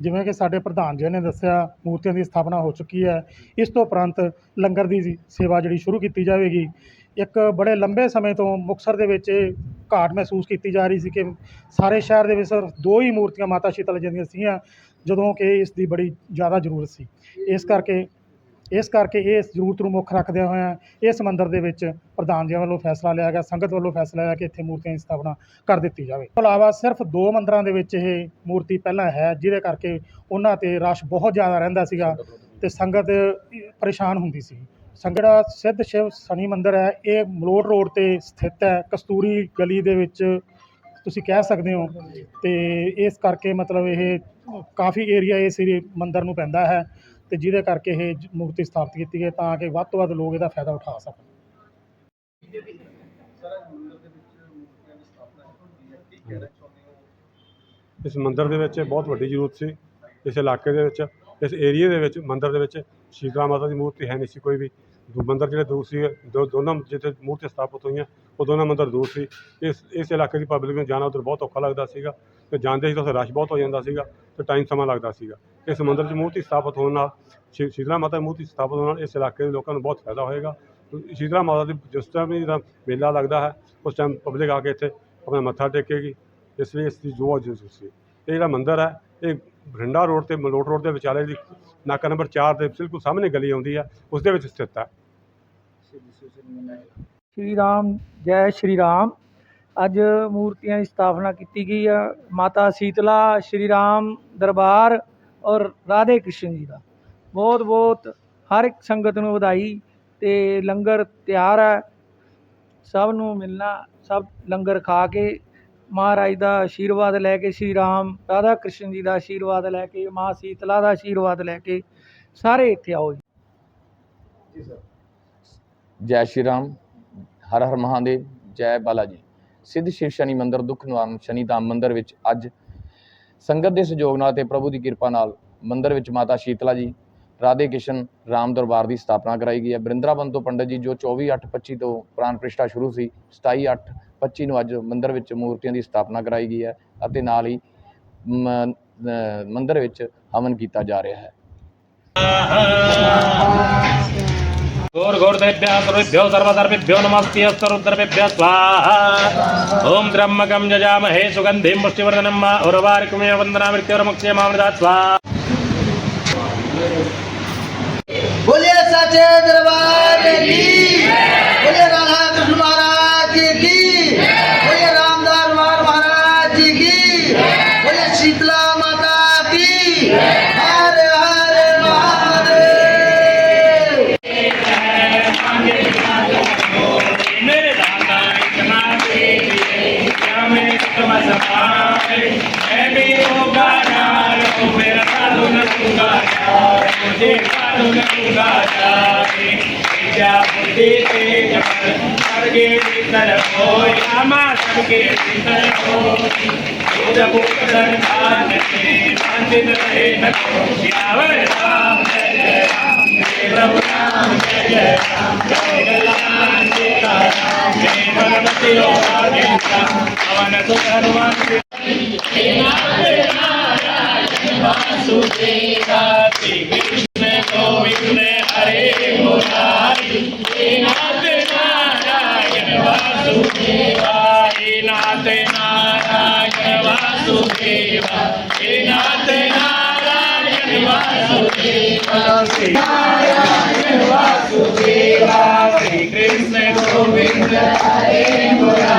ਜਿਵੇਂ ਕਿ ਸਾਡੇ ਪ੍ਰਧਾਨ ਜੀ ਨੇ ਦੱਸਿਆ, ਮੂਰਤੀਆਂ ਦੀ ਸਥਾਪਨਾ ਹੋ ਚੁੱਕੀ ਹੈ। ਇਸ ਤੋਂ ਉਪਰੰਤ ਲੰਗਰ ਦੀ ਜੀ ਸੇਵਾ ਜਿਹੜੀ ਸ਼ੁਰੂ ਕੀਤੀ ਜਾਵੇਗੀ। ਇੱਕ ਬੜੇ ਲੰਬੇ ਸਮੇਂ ਤੋਂ ਮੁਕਤਸਰ ਦੇ ਵਿੱਚ ਇਹ ਘਾਟ ਮਹਿਸੂਸ ਕੀਤੀ ਜਾ ਰਹੀ ਸੀ ਕਿ ਸਾਰੇ ਸ਼ਹਿਰ ਦੇ ਵਿੱਚ ਸਿਰਫ ਦੋ ਹੀ ਮੂਰਤੀਆਂ ਮਾਤਾ ਸ਼ੀਤਲ ਜੀ ਦੀਆਂ ਸੀਗੀਆਂ, ਜਦੋਂ ਕਿ ਇਸ ਦੀ ਬੜੀ ਜ਼ਿਆਦਾ ਜ਼ਰੂਰਤ ਸੀ। ਇਸ ਕਰਕੇ ਇਸ ਕਰਕੇ ਇਹ ਜ਼ਰੂਰਤ ਨੂੰ ਮੁੱਖ ਰੱਖਦਿਆਂ ਹੋਇਆਂ ਇਸ ਮੰਦਿਰ ਦੇ ਵਿੱਚ ਪ੍ਰਧਾਨ ਜੀ ਵੱਲੋਂ ਫੈਸਲਾ ਲਿਆ ਗਿਆ, ਸੰਗਤ ਵੱਲੋਂ ਫੈਸਲਾ ਲਿਆ ਕਿ ਇੱਥੇ ਮੂਰਤੀਆਂ ਦੀ ਸਥਾਪਨਾ ਕਰ ਦਿੱਤੀ ਜਾਵੇ। ਇਸ ਤੋਂ ਇਲਾਵਾ ਸਿਰਫ ਦੋ ਮੰਦਰਾਂ ਦੇ ਵਿੱਚ ਇਹ ਮੂਰਤੀ ਪਹਿਲਾਂ ਹੈ, ਜਿਹਦੇ ਕਰਕੇ ਉਹਨਾਂ ਤੇ ਰਸ਼ ਬਹੁਤ ਜ਼ਿਆਦਾ ਰਹਿੰਦਾ ਸੀਗਾ ਤੇ ਸੰਗਤ ਪਰੇਸ਼ਾਨ ਹੁੰਦੀ ਸੀ। ਸੰਗੜਾ ਸਿੱਧ ਸ਼ਿਵ ਸ਼ਨੀ ਮੰਦਿਰ ਹੈ, ਇਹ ਮਲੋਟ ਰੋਡ ਤੇ ਸਥਿਤ ਹੈ, ਕਸਤੂਰੀ ਗਲੀ ਦੇ ਵਿੱਚ ਤੁਸੀਂ ਕਹਿ ਸਕਦੇ ਹੋ ਤੇ ਇਸ ਕਰਕੇ ਮਤਲਬ ਇਹ ਕਾਫੀ ਏਰੀਆ ਇਸ ਏਰੀਏ ਮੰਦਿਰ ਨੂੰ ਪੈਂਦਾ ਹੈ। ਤੇ ਜਿਹਦੇ ਕਰਕੇ ਇਹ ਜ- ਮੂਰਤੀ ਸਥਾਪਿਤ ਕੀਤੀ ਗਈ, ਤਾਂ ਕਿ ਵੱਧ ਤੋਂ ਵੱਧ ਲੋਕ ਇਹਦਾ ਫਾਇਦਾ ਉਠਾ ਸਕਣ। ਇਸ ਮੰਦਿਰ ਦੇ ਵਿੱਚ ਬਹੁਤ ਵੱਡੀ ਜ਼ਰੂਰਤ ਸੀ। ਇਸ ਇਲਾਕੇ ਦੇ ਵਿੱਚ, ਇਸ ਏਰੀਏ ਦੇ ਵਿੱਚ, ਮੰਦਿਰ ਦੇ ਵਿੱਚ ਸ਼ੀਤਲਾ ਮਾਤਾ ਦੀ ਮੂਰਤੀ ਹੈ ਨਹੀਂ ਸੀ ਕੋਈ ਵੀ। ਦੋ, ਮੰਦਿਰ ਜਿਹੜੇ ਦੂਰ ਸੀ ਦੋ, ਦੋਨਾਂ ਜਿੱਥੇ ਮੂਰਤੀ ਸਥਾਪਿਤ ਹੋਈਆਂ, ਉਹ ਦੋਨਾਂ ਮੰਦਿਰ ਦੂਰ ਸੀ। ਇਸ ਇਸ ਇਲਾਕੇ ਦੀ ਪਬਲਿਕ ਨੂੰ ਜਾਣਾ ਉੱਧਰ ਬਹੁਤ ਔਖਾ ਲੱਗਦਾ ਸੀਗਾ। ਤੇ ਜਾਂਦੇ ਸੀ ਤਾਂ ਉੱਥੇ ਰਸ਼ ਬਹੁਤ ਹੋ ਜਾਂਦਾ ਸੀਗਾ ਤੇ ਟਾਈਮ ਸਮਾਂ ਲੱਗਦਾ ਸੀਗਾ। ਇਸ ਮੰਦਰ 'ਚ ਮੂਰਤੀ ਸਥਾਪਿਤ ਹੋਣ ਨਾਲ, ਸ਼ੀ- ਸ਼ੀਤਲਾ ਮਾਤਾ ਦੀ ਮੂਰਤੀ ਸਥਾਪਿਤ ਹੋਣ ਨਾਲ ਇਸ ਇਲਾਕੇ ਦੇ ਲੋਕਾਂ ਨੂੰ ਬਹੁਤ ਫਾਇਦਾ ਹੋਏਗਾ। ਸ਼ੀਤਲਾ ਮਾਤਾ ਦੀ ਜਿਸ ਟਾਈਮ ਵੀ ਇਹਦਾ ਮੇਲਾ ਲੱਗਦਾ ਹੈ, ਉਸ ਟਾਈਮ ਪਬਲਿਕ ਆ ਕੇ ਇੱਥੇ ਆਪਣਾ ਮੱਥਾ ਟੇਕੇਗੀ। ਇਸ ਲਈ ਇਸ ਦੀ ਜੋ ਜ਼ਰੂਰਤ ਸੀ ਇਹ ਜਿਹੜਾ ਮੰਦਿਰ ਹੈ, ਇਹ ਬਠਿੰਡਾ ਰੋਡ ਤੇ, ਮਲੋਟ ਰੋਡ ਦੇ ਵਿਚਾਲੇ ਦੀ ਨਾਕਾ ਨੰਬਰ 4 ਦੇ ਬਿਲਕੁਲ ਸਾਹਮਣੇ ਗਲੀ ਆਉਂਦੀ ਹੈ, ਉਸ ਦੇ ਵਿੱਚ ਸਥਿਤ ਹੈ। ਸ਼੍ਰੀ ਰਾਮ, ਜੈ ਸ਼੍ਰੀ ਰਾਮ। ਅੱਜ ਮੂਰਤੀਆਂ ਦੀ ਸਥਾਪਨਾ ਕੀਤੀ ਗਈ ਆ। ਮਾਤਾ ਸੀਤਲਾ, ਸ਼੍ਰੀ ਰਾਮ ਦਰਬਾਰ। ਔਰ ਰਾਧੇ ਕ੍ਰਿਸ਼ਨ ਜੀ ਦਾ। ਬਹੁਤ ਬਹੁਤ ਹਰ ਇੱਕ ਸੰਗਤ ਨੂੰ ਵਧਾਈ ਅਤੇ ਲੰਗਰ ਤਿਆਰ ਹੈ। ਸਭ ਨੂੰ ਮਿਲਣਾ, ਸਭ ਲੰਗਰ ਖਾ ਕੇ ਮਹਾਰਾਜ ਦਾ ਆਸ਼ੀਰਵਾਦ ਲੈ ਕੇ ਸ਼੍ਰੀ ਰਾਮ, ਰਾਧਾ ਕ੍ਰਿਸ਼ਨ ਜੀ ਦਾ ਆਸ਼ੀਰਵਾਦ ਲੈ ਕੇ, ਮਾਂ ਸੀਤਲਾ ਦਾ ਆਸ਼ੀਰਵਾਦ ਲੈ ਕੇ ਸਾਰੇ ਇੱਥੇ ਆਓ ਜੀ। ਸਰ। ਜੈ ਸ਼੍ਰੀ ਰਾਮ, ਹਰ ਹਰ ਮਹਾਦੇਵ, ਜੈ ਬਾਲਾ ਜੀ ਸਿੱਧ ਸ਼ਿਵ ਸ਼ਨੀ ਮੰਦਿਰ, ਦੁੱਖ ਨਿਵਾਰਨ ਸ਼ਨੀ ਧਾਮ ਮੰਦਿਰ ਵਿੱਚ ਅੱਜ ਸੰਗਤ ਦੇ ਸਹਿਯੋਗ ਨਾਲ ਤੇ ਪ੍ਰਭੂ ਦੀ ਕਿਰਪਾ ਨਾਲ ਮੰਦਿਰ ਵਿੱਚ ਮਾਤਾ ਸ਼ੀਤਲਾ ਜੀ ਰਾਧੇ ਕਿਸ਼ਨ ਰਾਮ ਦਰਬਾਰ ਦੀ ਸਥਾਪਨਾ ਕਰਾਈ ਗਈ ਹੈ। ਬ੍ਰਿੰਦਰਾਵਨ ਤੋਂ ਪੰਡਤ ਜੀ ਜੋ 24/8/25 ਤੋਂ ਪ੍ਰਾਨ ਪ੍ਰਤਿਸ਼ਠਾ ਸ਼ੁਰੂ ਸੀ 27/8/25 ਨੂੰ ਅੱਜ ਮੰਦਿਰ ਵਿੱਚ ਮੂਰਤੀਆਂ ਦੀ ਸਥਾਪਨਾ ਕਰਾਈ ਗਈ ਹੈ ਅਤੇ ਨਾਲ ਹੀ ਮ- ਅ, ਮੰਦਿਰ ਵਿੱਚ ਹਵਨ ਕੀਤਾ ਜਾ ਰਿਹਾ ਹੈ। घोरघोरतेभ्यः सर्वेभ्यो सर्वसर्वेभ्यो नमस्ते अस्तरुद्रवेभ्यः स्वाहा। ओं त्र्यम्बकं यजामहे सुगन्धिं पुष्टिवर्धनं मा उर्वारुकमेव वन्दनामृत्योर्मुक्ष्यमामृतात् स्वाहा। बोलिए सचे दरबार की। मुझे साधु न दूंगा यार विद्या बुद्धि तेज बल सबके भीतर हो रामा सबके भीतर हो बुद्ध बुद्ध दरबार में मंदिर रहे न को श्यावर राम जय जय राम जय प्रभु राम जय जय राम जय राम सीता राम जय भगवती ओ आदित्य पवन सुत हनुमान श्री कृष्ण गोविंद हरे मुरारी हे नाथ Narayan Vasudeva Krishna Govinda Hare Murari